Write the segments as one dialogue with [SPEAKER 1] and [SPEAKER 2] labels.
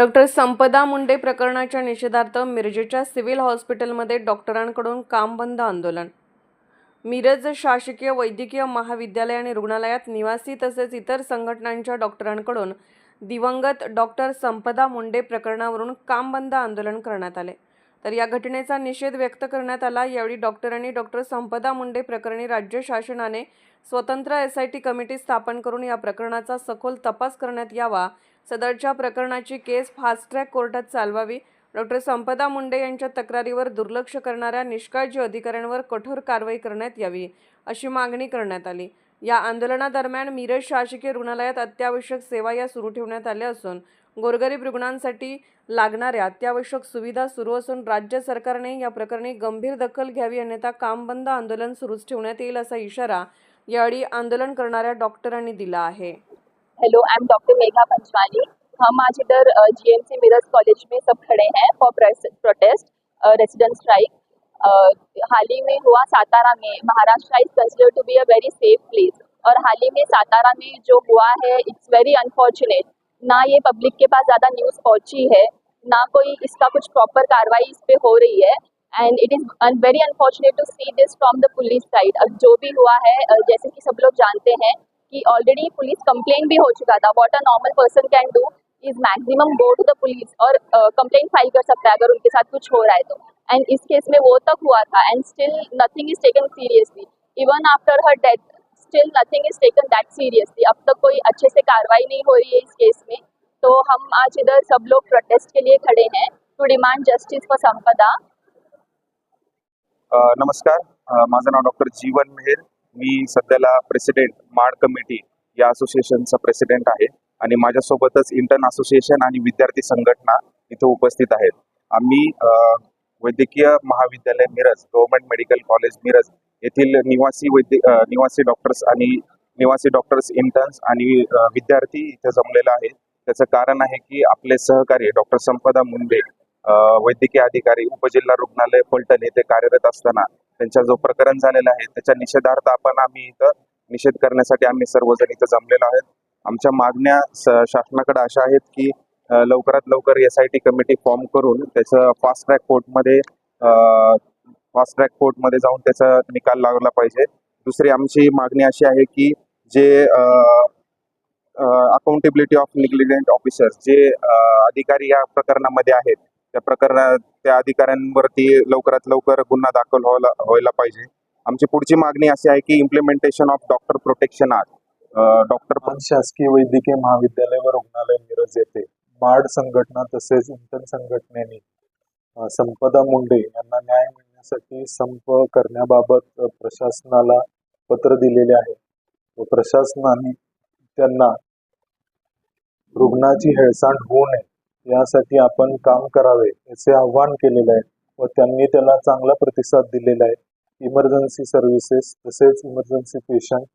[SPEAKER 1] Doctor संपदा मुंडे प्रकरणाच्या निषेधार्थ मिरजेच्या सिव्हिल हॉस्पिटलमध्ये डॉक्टरांकडून काम बंद आंदोलन. मिरज शासकीय वैद्यकीय महाविद्यालय आणि रुग्णालयात निवासी तसेच इतर संघटनांच्या डॉक्टरांकडून दिवंगत डॉक्टर संपदा मुंडे प्रकरणावरून काम बंद आंदोलन करण्यात आले. तर या घटनेचा निषेध व्यक्त करण्यात आला. यावेळी डॉक्टरांनी डॉक्टर संपदा मुंडे प्रकरणी राज्य शासनाने स्वतंत्र एस आय टी कमिटी स्थापन करून या प्रकरणाचा सखोल तपास करण्यात यावा. सदरच्या प्रकरणाची केस फास्ट ट्रॅक कोर्टात चालवावी. डॉक्टर संपदा मुंडे यांच्या तक्रारीवर दुर्लक्ष करणाऱ्या निष्काळजी अधिकाऱ्यांवर कठोर कारवाई करण्यात यावी अशी मागणी करण्यात आली. या आंदोलनादरम्यान मिरज शासकीय रुग्णालयात अत्यावश्यक सेवा या सुरू ठेवण्यात आल्या असून गोरगरीब रुग्णांसाठी लागणाऱ्या अत्यावश्यक सुविधा सुरू असून राज्य सरकारने या प्रकरणी गंभीर दखल घ्यावी अन्यथा काम बंद आंदोलन सुरूच ठेवण्यात येईल असा इशारा यावेळी आंदोलन करणाऱ्या डॉक्टरांनी दिला आहे.
[SPEAKER 2] Hello I am doctor Megha Panchwani हम आज इधर जीएमसी मिरज कॉलेज में सब खड़े हैं फॉर प्रोटेस्ट रेसिडेंट स्ट्राइक हाल ही में हुआ सातारा में Maharashtra is consider to be a very safe place और हाल ही में सातारा में जो हुआ है इट्स वेरी अनफॉर्चुनेट ना ये पब्लिक के पास ज़्यादा न्यूज़ पहुँची है ना कोई इसका कुछ प्रॉपर कार्रवाई इस पे हो रही है। And it is very unfortunate to see this from the police side अब जो भी हुआ है जैसे कि सब लोग जानते हैं कि ऑलरेडी पुलिस कंप्लेन भी हो चुका था। What a normal person can do is maximum go to the police और कंप्लेन uh, फ़ाइल कर सकता है अगर उनके साथ कुछ हो रहा है तो। एंड इस केस में वो तक हुआ था। And still nothing is taken seriously even after her death still nothing is taken that seriously अब तक कोई अच्छे से कार्रवाई नहीं हो रही है इस केस में तो हम आज इधर सब लोग प्रोटेस्ट के लिए खड़े हैं to demand justice for Sampada
[SPEAKER 3] नमस्कार. माझं नाव डॉक्टर जीवन मेहर. मी सध्याला प्रेसिडेंट माड कमिटी या असोसिएशनचा प्रेसिडेंट आहे आणि माझ्यासोबतच इंटर्न असोसिएशन आणि विद्यार्थी संघटना इथे उपस्थित आहेत. आम्ही वैद्यकीय महाविद्यालय Miraj government medical college Miraj येथील निवासी वैद्य निवासी डॉक्टर्स आणि निवासी डॉक्टर्स इंटर्न्स आणि विद्यार्थी इथे जमलेला आहे त्याचं कारण आहे की आपले सहकारी डॉक्टर संपदा मुंडे वैद्यकीय अधिकारी उपजिल्हा रुग्णालय फलटण येथे कार्यरत असताना त्यांचा जो प्रकरण झालेला आहे त्याच्या निषेधार्थ आपण आम्ही इथं निषेध करण्यासाठी आम्ही सर्वजण इथं जमलेलो आहेत. आमच्या मागण्या स- शासनाकडे अशा आहेत की लवकरात लवकर S I T committee form करून त्याचं फास्ट ट्रॅक कोर्टमध्ये फास्ट ट्रॅक कोर्टमध्ये जाऊन त्याचा निकाल लागला पाहिजे. दुसरी आमची मागणी अशी आहे की जे अकाउंटेबिलिटी ऑफ निग्लिजंट ऑफिसर्स जे अधिकारी या प्रकरणामध्ये आहेत त्या प्रकरणात त्या अधिकाऱ्यांवरती लवकरात लवकर गुन्हा दाखल व्हायला व्हायला पाहिजे. आमची पुढची मागणी अशी आहे की implementation of doctor protection act doctor
[SPEAKER 4] मान शासकीय वैद्यकीय महाविद्यालय व रुग्णालय मिरज येथे माड संघटना तसेच इंटर्न संघटनेने संपदा मुंडे यांना न्याय मिळण्यासाठी संप करण्याबाबत प्रशासनाला पत्र दिलेले आहे. व प्रशासनाने त्यांना रुग्णाची हेळसांड होऊ नये यासाठी आपण काम करावे याचे आव्हान केलेले आहे. व त्यांनी त्याला चांगला प्रतिसाद दिलेला आहे. इमर्जन्सी सर्व्हिसेस तसेच इमर्जन्सी पेशंट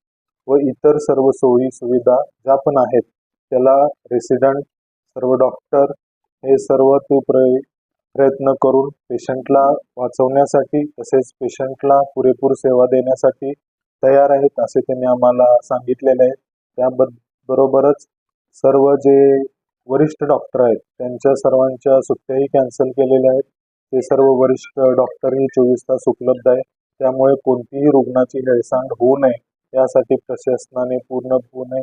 [SPEAKER 4] व इतर सर्व सोयी सुविधा ज्या पण आहेत त्याला रेसिडेंट सर्व डॉक्टर हे सर्व तू प्रय प्रयत्न करून पेशंटला वाचवण्यासाठी तसेच पेशंटला पुरेपूर सेवा देण्यासाठी तयार आहेत असे त्यांनी आम्हाला सांगितलेले आहे. त्याबद बरोबरच सर्व जे वरिष्ठ डॉक्टर आहेत त्यांच्या सर्वांच्या सुट्ट्याही कॅन्सल केलेल्या आहेत. ते सर्व वरिष्ठ डॉक्टरही चोवीस तास उपलब्ध आहे. त्यामुळे कोणतीही रुग्णाची हेळसांड होऊ नये यासाठी प्रशासनाने पूर्णपणे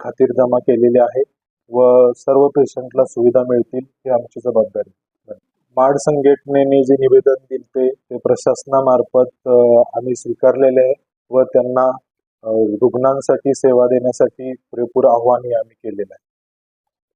[SPEAKER 4] खातीरजमा केलेली आहे. व सर्व पेशंटला सुविधा मिळतील ही आमची जबाबदारी माड संघटनेने जे निवेदन दिले ते प्रशासनामार्फत आम्ही स्वीकारलेले आहे व त्यांना रुग्णांसाठी सेवा देण्यासाठी पुरेपूर आव्हानही आम्ही केलेलं आहे.